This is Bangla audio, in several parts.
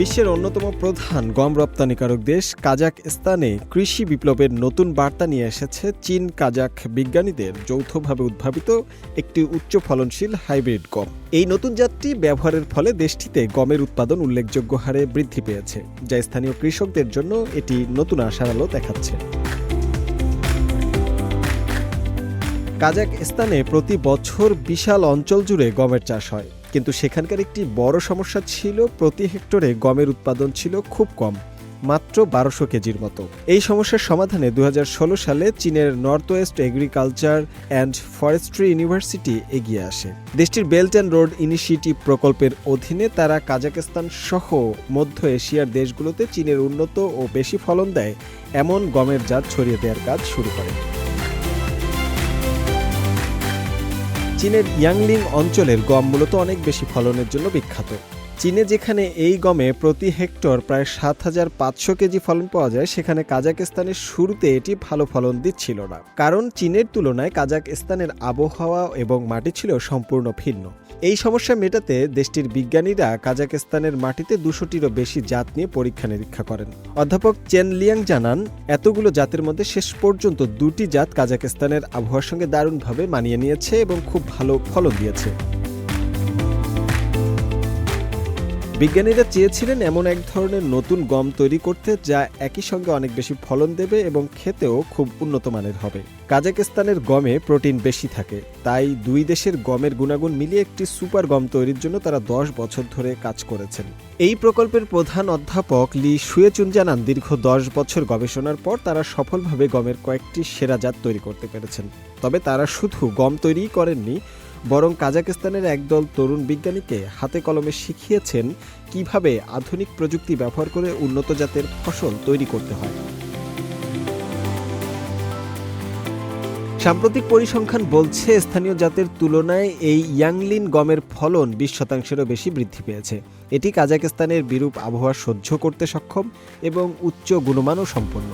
বিশ্বের অন্যতম প্রধান গম রপ্তানিকারক দেশ কাজাকস্তানে কৃষি বিপ্লবের নতুন বার্তা নিয়ে এসেছে চীন কাজাক বিজ্ঞানীদের যৌথভাবে উদ্ভাবিত একটি উচ্চ ফলনশীল হাইব্রিড গম। এই নতুন জাতটি ব্যবহারের ফলে দেশটিতে গমের উৎপাদন উল্লেখযোগ্য হারে বৃদ্ধি পেয়েছে, যা স্থানীয় কৃষকদের জন্য এটি নতুন আশার আলো দেখাচ্ছে। কাজাকস্তানে প্রতি বছর বিশাল অঞ্চল জুড়ে গমের চাষ হয়। কিন্তু সেখানকার একটি বড় সমস্যা ছিল, প্রতি হেক্টরে গমের উৎপাদন ছিল খুব কম, মাত্র বারোশো কেজির মতো। এই সমস্যার সমাধানে দু হাজার ষোলো সালে চীনের north west agriculture and forestry university এগিয়ে আসে। দেশটির বেল্ট অ্যান্ড রোড ইনিশিয়েটিভ প্রকল্পের অধীনে তারা কাজাকস্তান সহ মধ্য এশিয়ার দেশগুলোতে চীনের উন্নত ও বেশি ফলন দেয়, এমন গমের জাত ছড়িয়ে দেওয়ার কাজ শুরু করে। চীনের ইয়াংলিং অঞ্চলের গম মূলত অনেক বেশি ফলনের জন্য বিখ্যাত। চীনে যেখানে এই গমে প্রতি হেক্টর প্রায় সাত হাজার পাঁচশো কেজি ফলন পাওয়া যায়, সেখানে কাজাকিস্তানের শুরুতে এটি ভালো ফলন দিচ্ছিল না। কারণ চীনের তুলনায় কাজাকস্তানের আবহাওয়া এবং মাটি ছিল সম্পূর্ণ ভিন্ন। এই সমস্যা মেটাতে দেশটির বিজ্ঞানীরা কাজাকিস্তানের মাটিতে দুশোটিরও বেশি জাত নিয়ে পরীক্ষা নিরীক্ষা করেন। অধ্যাপক চেন লিয়াং জানান, এতগুলো জাতের মধ্যে শেষ পর্যন্ত দুটি জাত কাজাকিস্তানের আবহাওয়ার সঙ্গে দারুণভাবে মানিয়ে নিয়েছে এবং খুব ভালো ফলন দিয়েছে। বিজ্ঞানীরা চেয়েছিলেন এমন এক ধরনের নতুন গম তৈরি করতে যা একই সঙ্গে অনেক বেশি ফলন দেবে এবং খেতেও খুব উন্নত মানের হবে। কাজাকিস্তানের গমে প্রোটিন বেশি থাকে, তাই দুই দেশের গমের গুণাগুণ মিলিয়ে একটি সুপার গম তৈরির জন্য তারা দশ বছর ধরে কাজ করেছেন। এই প্রকল্পের প্রধান অধ্যাপক লি শুয়েচুন জানান, দীর্ঘ দশ বছর গবেষণার পর তারা সফলভাবে গমের কয়েকটি সেরা জাত তৈরি করতে পেরেছেন। তবে তারা শুধু গম তৈরিই করেননি বরং কাজাকিস্তানের একদল তরুণ বিজ্ঞানীকে হাতে কলমে শিখিয়েছেন কীভাবে আধুনিক প্রযুক্তি ব্যবহার করে উন্নত জাতের ফসল তৈরি করতে হয়। সাম্প্রতিক পরিসংখ্যান বলছে, স্থানীয় জাতের তুলনায় এই ইয়াংলিন গমের ফলন বিশ শতাংশেরও বেশি বৃদ্ধি পেয়েছে। এটি কাজাকিস্তানের বিরূপ আবহাওয়া সহ্য করতে সক্ষম এবং উচ্চ গুণমানও সম্পন্ন।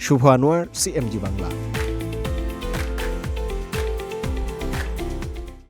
শুভ আনোয়ার, সিএমজি বাংলা।